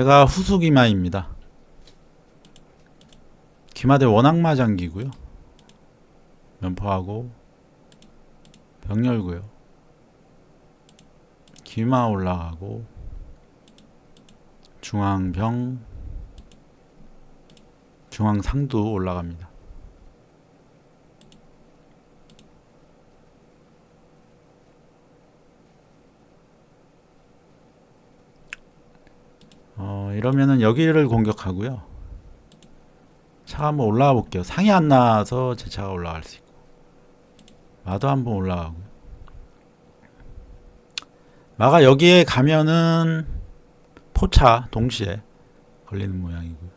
제가 후수 기마입니다. 기마대 원악마장기고요. 면포하고 병 열고요. 기마 올라가고 중앙병 중앙상도 올라갑니다. 어, 이러면은 여기를 공격하고요. 차가 한번 올라가 볼게요. 상이 안 나와서 제 차가 올라갈 수 있고. 마도 한번 올라가고요. 마가 여기에 가면은 포차 동시에 걸리는 모양이고요.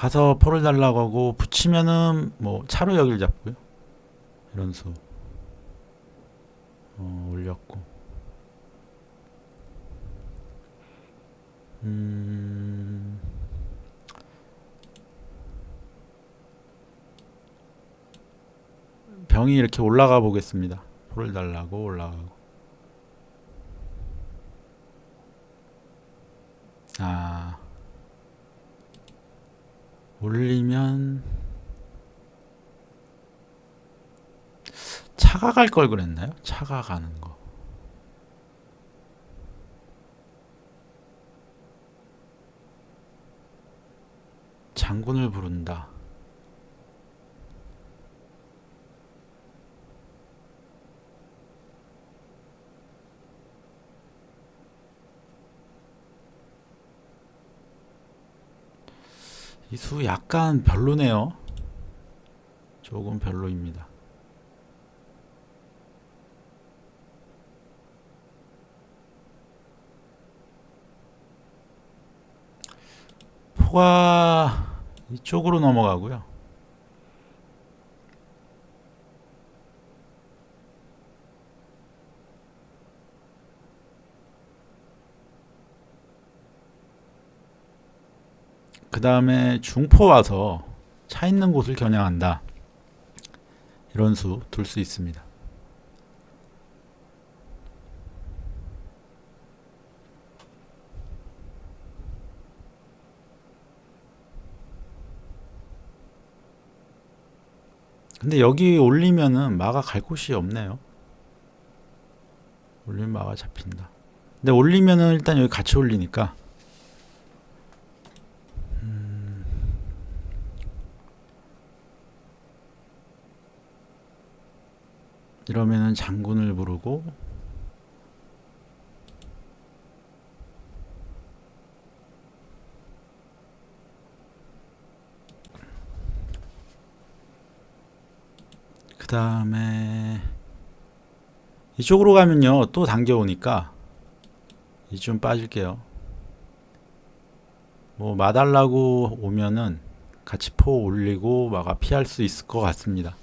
가서 포를 달라고 하고 붙이면은 뭐 차로 여길 잡고요. 이런 수 어, 올렸고 음, 병이 이렇게 올라가 보겠습니다. 포를 달라고 올라가고 아 올리면 차가 갈 걸 그랬나요? 차가 가는 거. 장군을 부른다. 이 수 약간 별로네요. 조금 별로입니다. 포가 이쪽으로 넘어가고요. 그 다음에 중포 와서 차 있는 곳을 겨냥한다. 이런 수 둘 수 있습니다. 근데 여기 올리면은 마가 갈 곳이 없네요. 올리면 마가 잡힌다. 근데 올리면은 일단 여기 같이 올리니까 이러면은 장군을 부르고 그 다음에 이쪽으로 가면요 또 당겨오니까 이좀 빠질게요. 뭐 마달라고 오면은 같이 포 올리고 마가 피할 수 있을 것 같습니다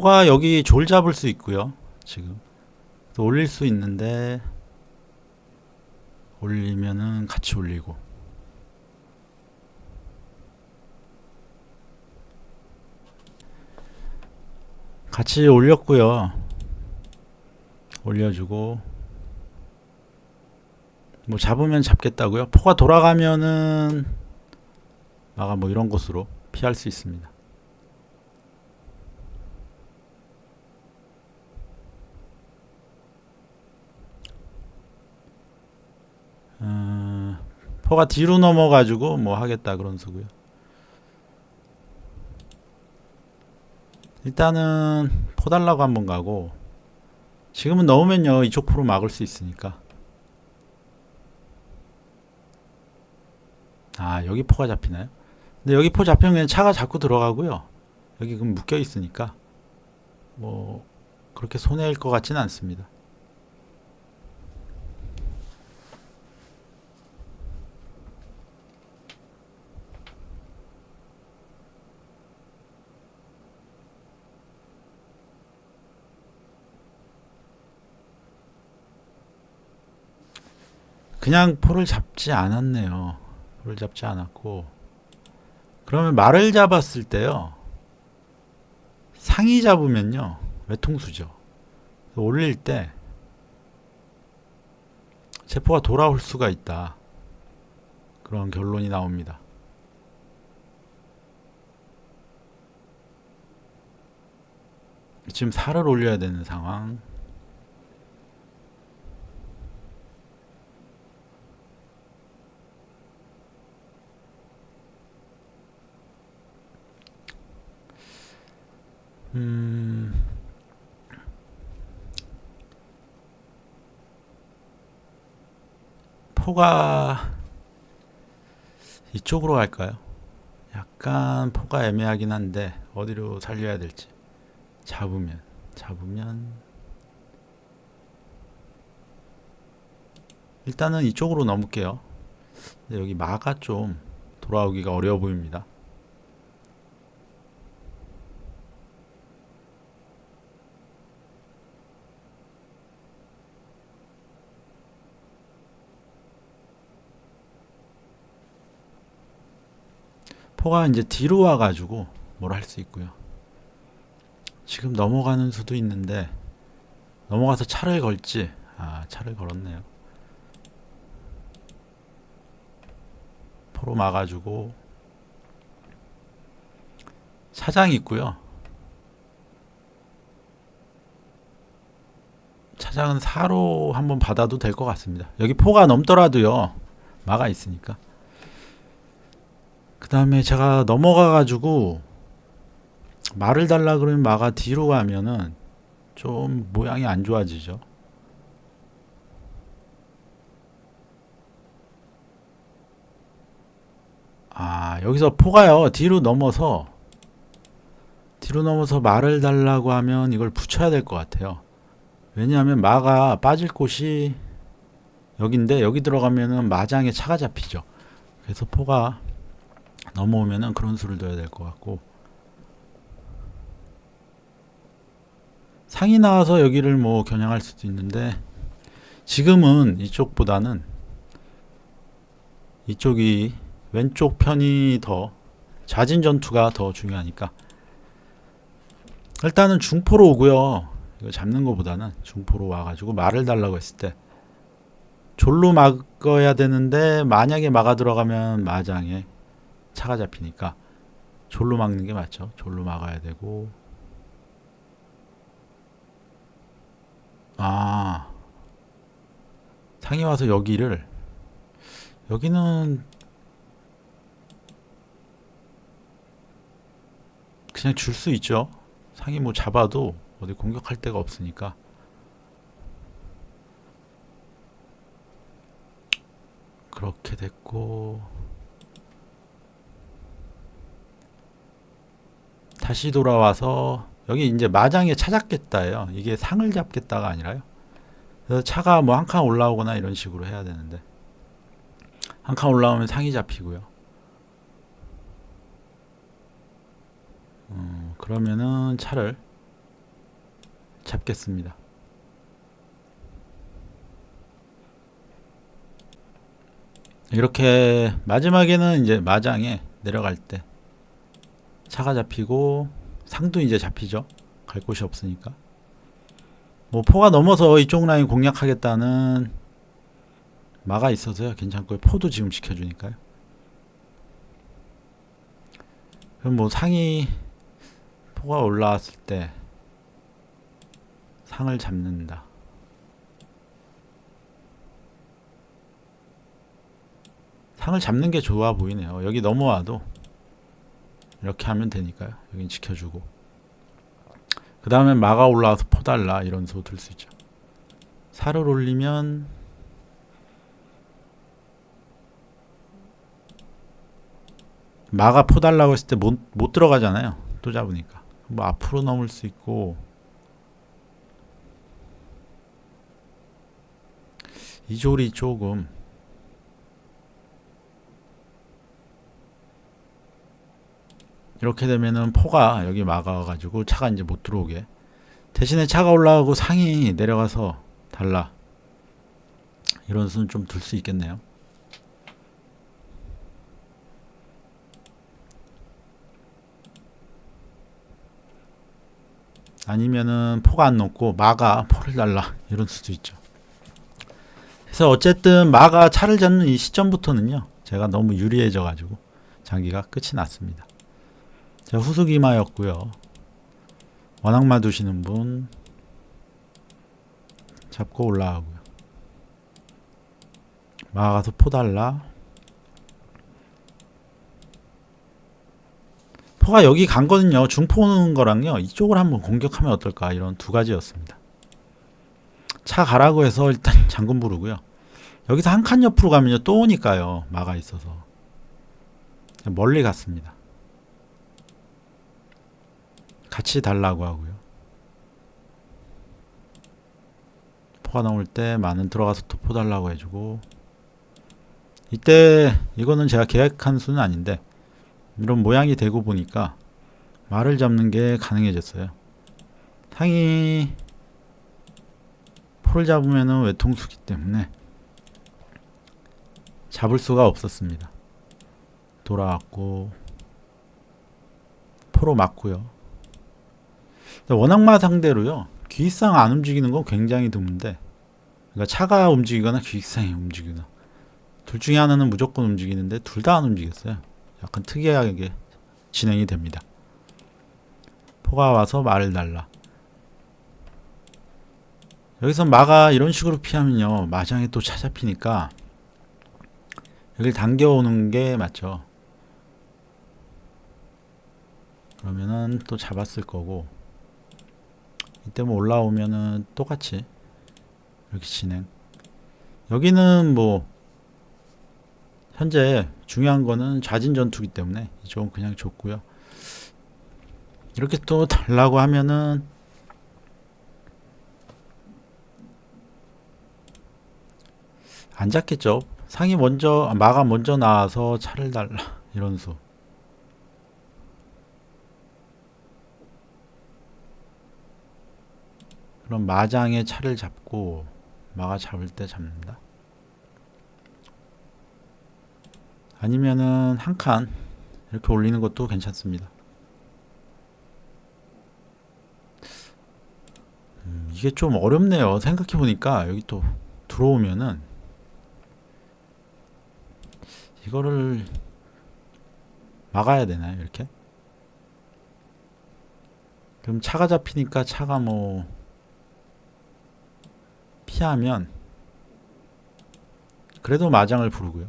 포가 여기 졸 잡을 수 있고요 지금. 또 올릴 수 있는데 올리면은 같이 올리고. 같이 올렸고요. 올려주고. 뭐 잡으면 잡겠다고요? 포가 돌아가면은 마가 뭐 이런 곳으로 피할 수 있습니다 어, 포가 뒤로 넘어가지고 뭐 하겠다 그런 소고요. 일단은 포 달라고 한번 가고 지금은 넣으면요 이쪽 포로 막을 수 있으니까 아 여기 포가 잡히나요? 근데 여기 포 잡히면 그냥 차가 자꾸 들어가고요 여기 그럼 묶여 있으니까 뭐 그렇게 손해일 것 같지는 않습니다. 그냥 포를 잡지 않았네요. 포를 잡지 않았고 그러면 말을 잡았을 때요. 상이 잡으면요. 외통수죠. 올릴 때 세포가 돌아올 수가 있다. 그런 결론이 나옵니다. 지금 살을 올려야 되는 상황. 음, 포가 이쪽으로 갈까요? 약간 포가 애매하긴 한데 어디로 살려야 될지 잡으면 잡으면 일단은 이쪽으로 넘을게요. 여기 마가 좀 돌아오기가 어려워 보입니다. 포가 이제 뒤로 와가지고 뭘 할 수 있고요. 지금 넘어가는 수도 있는데 넘어가서 차를 걸지. 아 차를 걸었네요. 포로 막아주고 차장 있고요. 차장은 4로 한번 받아도 될 것 같습니다. 여기 포가 넘더라도요. 막아 있으니까. 그 다음에 제가 넘어가 가지고 말을 달라 그러면 마가 뒤로 가면은 좀 모양이 안 좋아지죠. 아, 여기서 포가요. 뒤로 넘어서 뒤로 넘어서 말을 달라고 하면 이걸 붙여야 될 것 같아요. 왜냐하면 마가 빠질 곳이 여기인데 여기 들어가면은 마장에 차가 잡히죠. 그래서 포가 넘어오면은 그런 수를 둬야 될 것 같고 상이 나와서 여기를 뭐 겨냥할 수도 있는데 지금은 이쪽보다는 이쪽이 왼쪽 편이 더 자진 전투가 더 중요하니까 일단은 중포로 오고요. 이거 잡는 것보다는 중포로 와가지고 말을 달라고 했을 때 졸로 막아야 되는데 만약에 막아 들어가면 마장에 차가 잡히니까 졸로 막는 게 맞죠. 졸로 막아야 되고 아 상이 와서 여기를 여기는 그냥 줄 수 있죠. 상이 뭐 잡아도 어디 공격할 데가 없으니까 그렇게 됐고 다시 돌아와서 여기 이제 마장에 찾았겠다예요. 이게 상을 잡겠다가 아니라요. 그래서 차가 뭐 한 칸 올라오거나 이런 식으로 해야 되는데 한 칸 올라오면 상이 잡히고요. 음, 그러면은 차를 잡겠습니다. 이렇게 마지막에는 이제 마장에 내려갈 때 차가 잡히고 상도 이제 잡히죠. 갈 곳이 없으니까. 뭐 포가 넘어서 이쪽 라인 공략하겠다는 마가 있어서요. 괜찮고요. 포도 지금 지켜주니까요. 그럼 뭐 상이 포가 올라왔을 때 상을 잡는다. 상을 잡는 게 좋아 보이네요. 여기 넘어와도 이렇게 하면 되니까요. 여긴 지켜주고. 그 다음에 마가 올라와서 포달라 이런 소 들 수 있죠. 살을 올리면 마가 포달라고 했을 때 못 못 들어가잖아요. 또 잡으니까. 뭐 앞으로 넘을 수 있고 이 조리 조금 이렇게 되면은 포가 여기 막아가지고 차가 이제 못 들어오게 대신에 차가 올라가고 상이 내려가서 달라 이런 수는 좀 들 수 있겠네요. 아니면은 포가 안 높고 마가 포를 달라 이런 수도 있죠. 그래서 어쨌든 마가 차를 잡는 이 시점부터는요. 제가 너무 유리해져 가지고 장기가 끝이 났습니다. 자, 후수기마였고요. 원악마 두시는 분 잡고 올라가고요. 마가서 포달라. 포가 여기 간 거는요. 중포 오는 거랑요. 이쪽을 한번 공격하면 어떨까 이런 두 가지였습니다. 차 가라고 해서 일단 장군 부르고요. 여기서 한 칸 옆으로 가면요. 또 오니까요. 마가 있어서 멀리 갔습니다. 같이 달라고 하고요. 포가 나올 때 많은 들어가서 또포 달라고 해주고 이때 이거는 제가 계획한 수는 아닌데 이런 모양이 되고 보니까 말을 잡는 게 가능해졌어요. 상이 포를 잡으면은 외통수기 때문에 잡을 수가 없었습니다. 돌아왔고 포로 맞고요. 원악마 상대로요. 귀상 안 움직이는 건 굉장히 드문데 그러니까 차가 움직이거나 귀상이 움직이거나 둘 중에 하나는 무조건 움직이는데 둘 다 안 움직였어요. 약간 특이하게 진행이 됩니다. 포가 와서 말을 달라. 여기서 마가 이런 식으로 피하면요. 마장에 또 찾아피니까 여기를 당겨오는 게 맞죠. 그러면은 또 잡았을 거고 이때 뭐 올라오면은 똑같이 이렇게 진행. 여기는 뭐 현재 중요한 거는 좌진 전투기 때문에 이쪽은 그냥 줬고요. 이렇게 또 달라고 하면은 안 잡겠죠. 상이 먼저 아, 마가 먼저 나와서 차를 달라 이런 수. 그럼 마장의 차를 잡고 마가 잡을 때 잡는다. 아니면은 한 칸 이렇게 올리는 것도 괜찮습니다. 음, 이게 좀 어렵네요. 생각해 보니까 여기 또 들어오면은 이거를 막아야 되나요? 이렇게? 그럼 차가 잡히니까 차가 뭐 피하면 그래도 마장을 부르고요.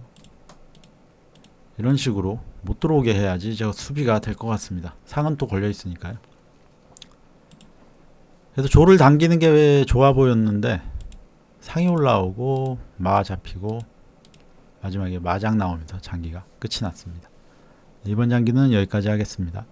이런 식으로 못 들어오게 해야지 저 수비가 될 것 같습니다. 상은 또 걸려 있으니까요. 그래서 조를 당기는 게 왜 좋아 보였는데 상이 올라오고 마 잡히고 마지막에 마장 나오면서 장기가 끝이 났습니다. 이번 장기는 여기까지 하겠습니다.